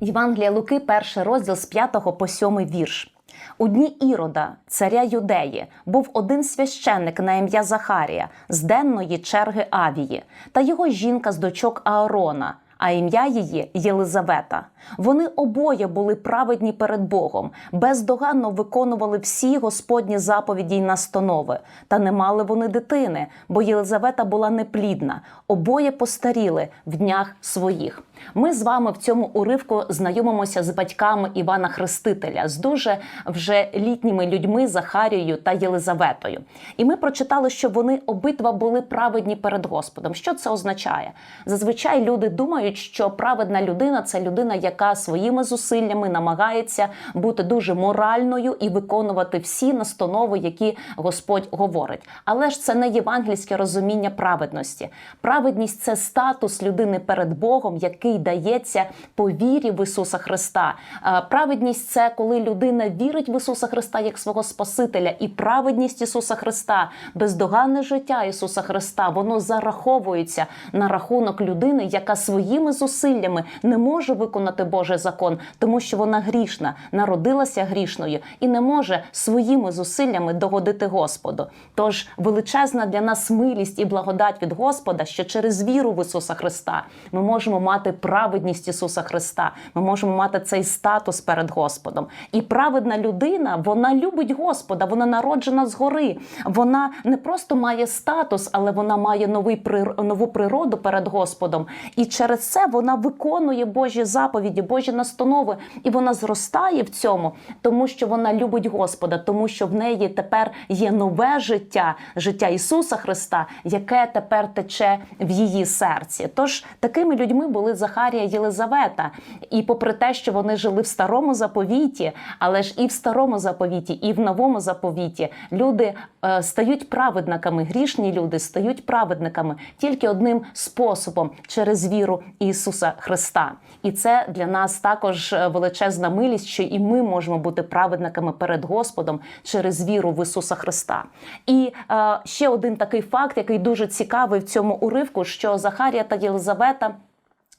Євангелія Луки, перший розділ з 5 по 7 вірш. У дні Ірода, царя Юдеї, був один священник на ім'я Захарія з денної черги Авії, та його жінка з дочок Аарона, а ім'я її Єлизавета. Вони обоє були праведні перед Богом, бездоганно виконували всі Господні заповіді й настанови. Та не мали вони дитини, бо Єлизавета була неплідна, обоє постаріли в днях своїх. Ми з вами в цьому уривку знайомимося з батьками Івана Хрестителя, з дуже вже літніми людьми Захарією та Єлизаветою. І ми прочитали, що вони обидва були праведні перед Господом. Що це означає? Зазвичай люди думають, що праведна людина це людина, яка своїми зусиллями намагається бути дуже моральною і виконувати всі настанови, які Господь говорить. Але ж це не євангельське розуміння праведності. Праведність це статус людини перед Богом, який дається по вірі в Ісуса Христа. Е, Праведність це коли людина вірить в Ісуса Христа як свого Спасителя, і праведність Ісуса Христа, бездоганне життя Ісуса Христа, воно зараховується на рахунок людини, яка своїми зусиллями не може виконати Божий закон, тому що вона грішна, народилася грішною і не може своїми зусиллями догодити Господу. Тож величезна для нас милість і благодать від Господа, що через віру в Ісуса Христа ми можемо мати праведність Ісуса Христа. Ми можемо мати цей статус перед Господом. І праведна людина, вона любить Господа, вона народжена згори. Вона не просто має статус, але вона має новий прир- нову природу перед Господом. І через це вона виконує Божі заповіді, Божі настанови, і вона зростає в цьому, тому що вона любить Господа, тому що в неї тепер є нове життя, життя Ісуса Христа, яке тепер тече в її серці. Тож такими людьми були Захарія Єлизавета. І попри те, що вони жили в старому заповіті, але ж і в старому заповіті, і в новому заповіті люди е, стають праведниками, грішні люди стають праведниками тільки одним способом через віру Ісуса Христа. І це для нас також е, величезна милість, що і ми можемо бути праведниками перед Господом через віру в Ісуса Христа. І е, ще один такий факт, який дуже цікавий в цьому уривку, що Захарія та Єлизавета.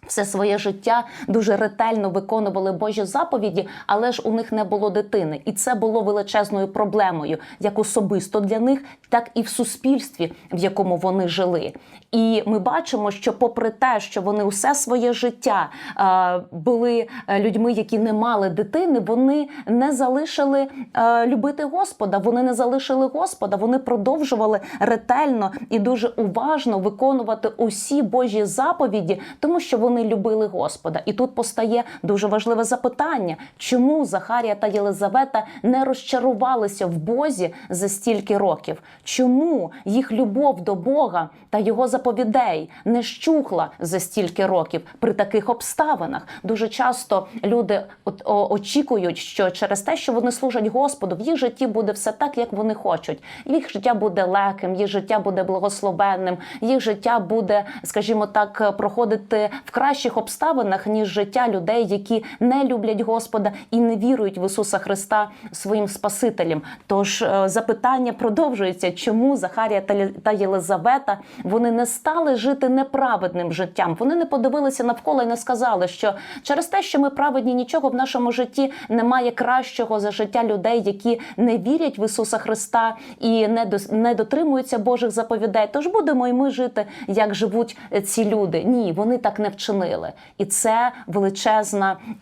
Все своє життя дуже ретельно виконували Божі заповіді, але ж у них не було дитини, і це було величезною проблемою, як особисто для них, так і в суспільстві, в якому вони жили. І ми бачимо, що, попри те, що вони усе своє життя е, були людьми, які не мали дитини, вони не залишили е, любити Господа. Вони не залишили Господа. Вони продовжували ретельно і дуже уважно виконувати усі Божі заповіді, тому що вони любили Господа. І тут постає дуже важливе запитання: чому Захарія та Єлизавета не розчарувалися в Бозі за стільки років? Чому їх любов до Бога та його заповідей не щухла за стільки років при таких обставинах? Дуже часто люди очікують, що через те, що вони служать Господу, в їх житті буде все так, як вони хочуть. Їх життя буде легким, їх життя буде благословенним, їх життя буде, скажімо так, проходити в кращих обставинах ніж життя людей, які не люблять Господа і не вірують в Ісуса Христа своїм Спасителем. Тож е, запитання продовжується, чому Захарія та Єлизавета вони не стали жити неправедним життям. Вони не подивилися навколо і не сказали, що через те, що ми праведні, нічого в нашому житті немає кращого за життя людей, які не вірять в Ісуса Христа і не дотримуються Божих заповідей. Тож будемо і ми жити, як живуть е, ці люди. Ні, вони так не вчинили. І це величезна е,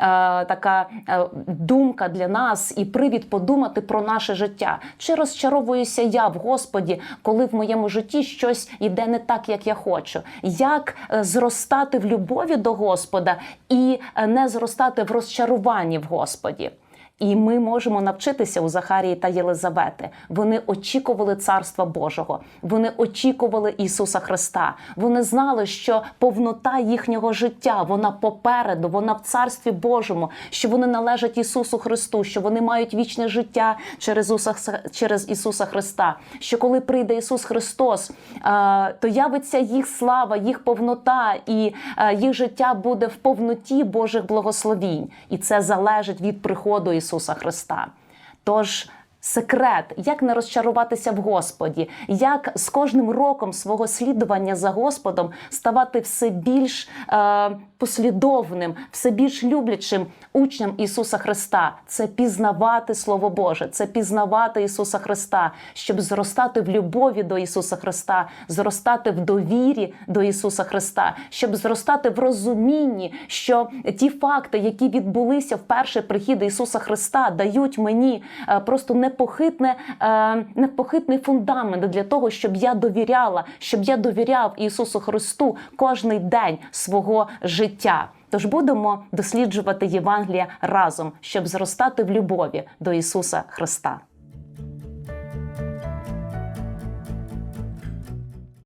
така е, думка для нас і привід подумати про наше життя. Чи розчаровуюся я в Господі, коли в моєму житті щось йде не так, як я хочу? Як е, зростати в любові до Господа і е, не зростати в розчаруванні в Господі? І ми можемо навчитися у Захарії та Єлизавети. Вони очікували царства Божого, вони очікували Ісуса Христа. Вони знали, що повнота їхнього життя вона попереду, вона в царстві Божому, що вони належать Ісусу Христу, що вони мають вічне життя через Ісуса, через Ісуса Христа. Що коли прийде Ісус Христос, е, то явиться їх слава, їх повнота, і е, їх життя буде в повноті Божих благословінь. І це залежить від приходу Ісуса Христа. Тож Секрет, як не розчаруватися в Господі, як з кожним роком свого слідування за Господом ставати все більш е, послідовним, все більш люблячим учням Ісуса Христа. Це пізнавати Слово Боже, це пізнавати Ісуса Христа, щоб зростати в любові до Ісуса Христа, зростати в довірі до Ісуса Христа, щоб зростати в розумінні, що ті факти, які відбулися в перший прихід Ісуса Христа, дають мені е, просто непохитне, е, непохитний фундамент для того, щоб я довіряла, щоб я довіряв Ісусу Христу кожний день свого життя. Тож будемо досліджувати Євангелія разом, щоб зростати в любові до Ісуса Христа.